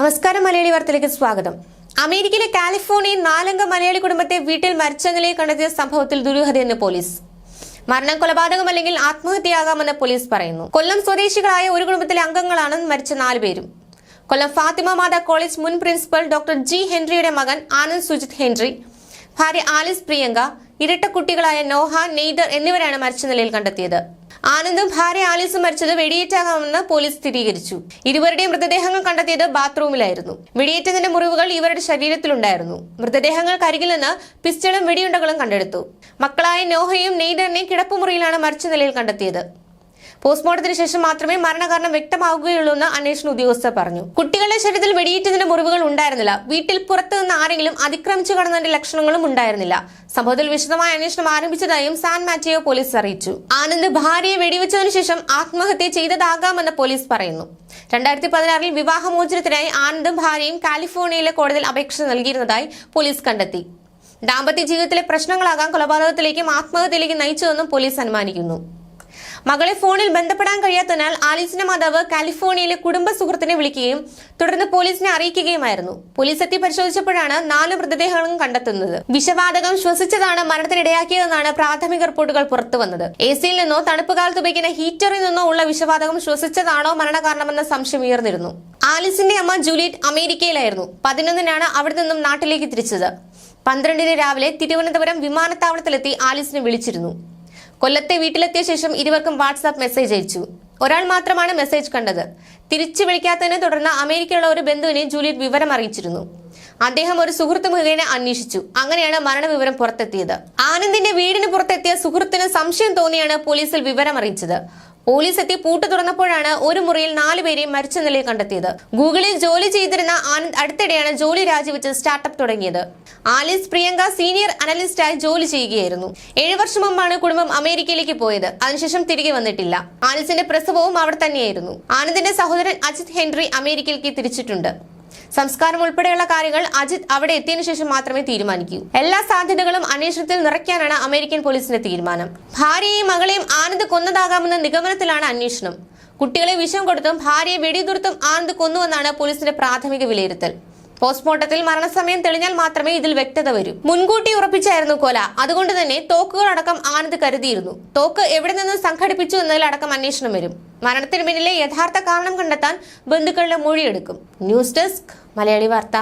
നമസ്കാരം മലയാളി വാർത്തയിലേക്ക് സ്വാഗതം. അമേരിക്കയിലെ കാലിഫോർണിയയിൽ നാലംഗ മലയാളി കുടുംബത്തെ വീട്ടിൽ മരിച്ച നിലയിൽ കണ്ടെത്തിയ സംഭവത്തിൽ ദുരൂഹതയെന്ന് പോലീസ്. മരണം കൊലപാതകം അല്ലെങ്കിൽ ആത്മഹത്യയാകാമെന്ന് പോലീസ് പറയുന്നു. കൊല്ലം സ്വദേശികളായ ഒരു കുടുംബത്തിലെ അംഗങ്ങളാണ് മരിച്ച നാലുപേരും കൊല്ലം ഫാത്തിമ മാതാ കോളേജ് മുൻ പ്രിൻസിപ്പൽ ഡോക്ടർ ജി ഹെൻറിയുടെ മകൻ ആനന്ദ് സുജിത് ഹെൻറി ഭാര്യ ആലിസ് പ്രിയങ്ക ഇരട്ട കുട്ടികളായ നോഹ നെയ്ദർ എന്നിവരാണ് മരിച്ച നിലയിൽ കണ്ടെത്തിയത്. ആനന്ദും ഭാര്യ ആലിസും മരിച്ചത് വെടിയേറ്റാകാമെന്ന് പോലീസ് സ്ഥിരീകരിച്ചു. ഇരുവരുടെയും മൃതദേഹങ്ങൾ കണ്ടെത്തിയത് ബാത്റൂമിലായിരുന്നു. വെടിയേറ്റതിന്റെ മുറിവുകൾ ഇവരുടെ ശരീരത്തിലുണ്ടായിരുന്നു. മൃതദേഹങ്ങൾക്കരികിൽ നിന്ന് പിസ്റ്റളും വെടിയുണ്ടകളും കണ്ടെടുത്തു. മക്കളായ നോഹയും നെയ്തറിനെ കിടപ്പുമുറിയിലാണ് മരിച്ച നിലയിൽ കണ്ടെത്തിയത്. പോസ്റ്റ്മോർട്ടത്തിന് ശേഷം മാത്രമേ മരണകാരണം വ്യക്തമാവുകയുള്ളൂ എന്ന് അന്വേഷണ ഉദ്യോഗസ്ഥർ പറഞ്ഞു. കുട്ടികളുടെ ശരീരത്തിൽ വെടിയേറ്റതിന്റെ മുറിവുകൾ ഉണ്ടായിരുന്നില്ല. വീട്ടിൽ പുറത്തു നിന്ന് ആരെങ്കിലും അതിക്രമിച്ചു കടന്നതിന്റെ ലക്ഷണങ്ങളും ഉണ്ടായിരുന്നില്ല. സംഭവത്തിൽ വിശദമായ അന്വേഷണം ആരംഭിച്ചതായും സാൻ മാറ്റിയോ പോലീസ് അറിയിച്ചു. ആനന്ദ് ഭാര്യയെ വെടിവെച്ചതിനു ശേഷം ആത്മഹത്യ ചെയ്തതാകാമെന്ന് പോലീസ് പറയുന്നു. രണ്ടായിരത്തി പതിനാറിൽ വിവാഹമോചനത്തിനായി ആനന്ദും ഭാര്യയും കാലിഫോർണിയയിലെ കോടതിയിൽ അപേക്ഷ നൽകിയിരുന്നതായി പോലീസ് കണ്ടെത്തി. ദാമ്പത്യ ജീവിതത്തിലെ പ്രശ്നങ്ങളാകാം കൊലപാതകത്തിലേക്കും ആത്മഹത്യയിലേക്കും നയിച്ചതെന്നും പോലീസ് അനുമാനിക്കുന്നു. മകളെ ഫോണിൽ ബന്ധപ്പെടാൻ കഴിയാത്തതിനാൽ ആലീസിന്റെ മാതാവ് കാലിഫോർണിയയിലെ കുടുംബ സുഹൃത്തിനെ വിളിക്കുകയും തുടർന്ന് പോലീസിനെ അറിയിക്കുകയുമായിരുന്നു. പോലീസ് എത്തി പരിശോധിച്ചപ്പോഴാണ് നാല് മൃതദേഹങ്ങളും കണ്ടെത്തുന്നത്. വിഷവാതകം ശ്വസിച്ചതാണ് മരണത്തിനിടയാക്കിയതെന്നാണ് പ്രാഥമിക റിപ്പോർട്ടുകൾ പുറത്തുവന്നത്. എ സിയിൽ നിന്നോ തണുപ്പ് കാലത്ത് ഉപയോഗിക്കുന്ന ഹീറ്ററിൽ നിന്നോ ഉള്ള വിഷവാതകം ശ്വസിച്ചതാണോ മരണകാരണമെന്ന സംശയം ഉയർന്നിരുന്നു. ആലിസിന്റെ അമ്മ ജൂലിയറ്റ് അമേരിക്കയിലായിരുന്നു. പതിനൊന്നിനാണ് അവിടെ നിന്നും നാട്ടിലേക്ക് തിരിച്ചത്. പന്ത്രണ്ടിന് രാവിലെ തിരുവനന്തപുരം വിമാനത്താവളത്തിലെത്തി ആലിസിനെ വിളിച്ചിരുന്നു. കൊല്ലത്തെ വീട്ടിലെത്തിയ ശേഷം ഇരുവർക്കും വാട്സാപ്പ് മെസ്സേജ് അയച്ചു. ഒരാൾ മാത്രമാണ് മെസ്സേജ് കണ്ടത്. തിരിച്ചു വിളിക്കാത്തതിനെ തുടർന്ന് അമേരിക്കയിലുള്ള ഒരു ബന്ധുവിനെ ജൂലിയറ്റ് വിവരം അറിയിച്ചിരുന്നു. അദ്ദേഹം ഒരു സുഹൃത്ത് മുഖേന അന്വേഷിച്ചു. അങ്ങനെയാണ് മരണവിവരം പുറത്തെത്തിയത്. ആനന്ദിന്റെ വീടിന് പുറത്തെത്തിയ സുഹൃത്തിന് സംശയം തോന്നിയാണ് പോലീസിൽ വിവരം അറിയിച്ചത്. പോലീസ് എത്തി പൂട്ട് തുറന്നപ്പോഴാണ് ഒരു മുറിയിൽ നാലുപേരെയും മരിച്ച നിലയിൽ കണ്ടെത്തിയത്. ഗൂഗിളിൽ ജോലി ചെയ്തിരുന്ന ആനന്ദ് അടുത്തിടെയാണ് ജോലി രാജിവെച്ച് സ്റ്റാർട്ടപ്പ് തുടങ്ങിയത്. ആലിസ് പ്രിയങ്ക സീനിയർ അനലിസ്റ്റായി ജോലി ചെയ്യുകയായിരുന്നു. ഏഴു വർഷം മുമ്പാണ് കുടുംബം അമേരിക്കയിലേക്ക് പോയത്. അതിനുശേഷം തിരികെ വന്നിട്ടില്ല. ആലിസിന്റെ പ്രസവവും അവിടെ തന്നെയായിരുന്നു. ആനന്ദിന്റെ സഹോദരൻ അജിത് ഹെൻറി അമേരിക്കയിലേക്ക് തിരിച്ചിട്ടുണ്ട്. സംസ്കാരം ഉൾപ്പെടെയുള്ള കാര്യങ്ങൾ അജിത് അവിടെ എത്തിയതിനു ശേഷം മാത്രമേ തീരുമാനിക്കൂ. എല്ലാ സാധ്യതകളും അന്വേഷണത്തിൽ നിറയ്ക്കാനാണ് അമേരിക്കൻ പോലീസിന്റെ തീരുമാനം. ഭാര്യയെയും മകളെയും ആനന്ദ് കൊന്നതാകാമെന്ന നിഗമനത്തിലാണ് അന്വേഷണം. കുട്ടികളെ വിഷം കൊടുത്തും ഭാര്യയെ വെടിതുർത്തും ആനന്ദ് കൊന്നുവെന്നാണ് പോലീസിന്റെ പ്രാഥമിക വിലയിരുത്തൽ. പോസ്റ്റ്മോർട്ടത്തിൽ മരണസമയം തെളിഞ്ഞാൽ മാത്രമേ ഇതിൽ വ്യക്തത വരൂ. മുൻകൂട്ടി ഉറപ്പിച്ചായിരുന്നു കൊല. അതുകൊണ്ട് തന്നെ തോക്കുകളടക്കം ആനന്ദ് കരുതിയിരുന്നു. തോക്ക് എവിടെ നിന്ന് സംഘടിപ്പിച്ചു എന്നതിലടക്കം അന്വേഷണം വരും. മരണത്തിന് പിന്നിലെ യഥാർത്ഥ കാരണം കണ്ടെത്താൻ ബന്ധുക്കളുടെ മൊഴിയെടുക്കും. ന്യൂസ് ഡെസ്ക് മലയാളി വാർത്ത.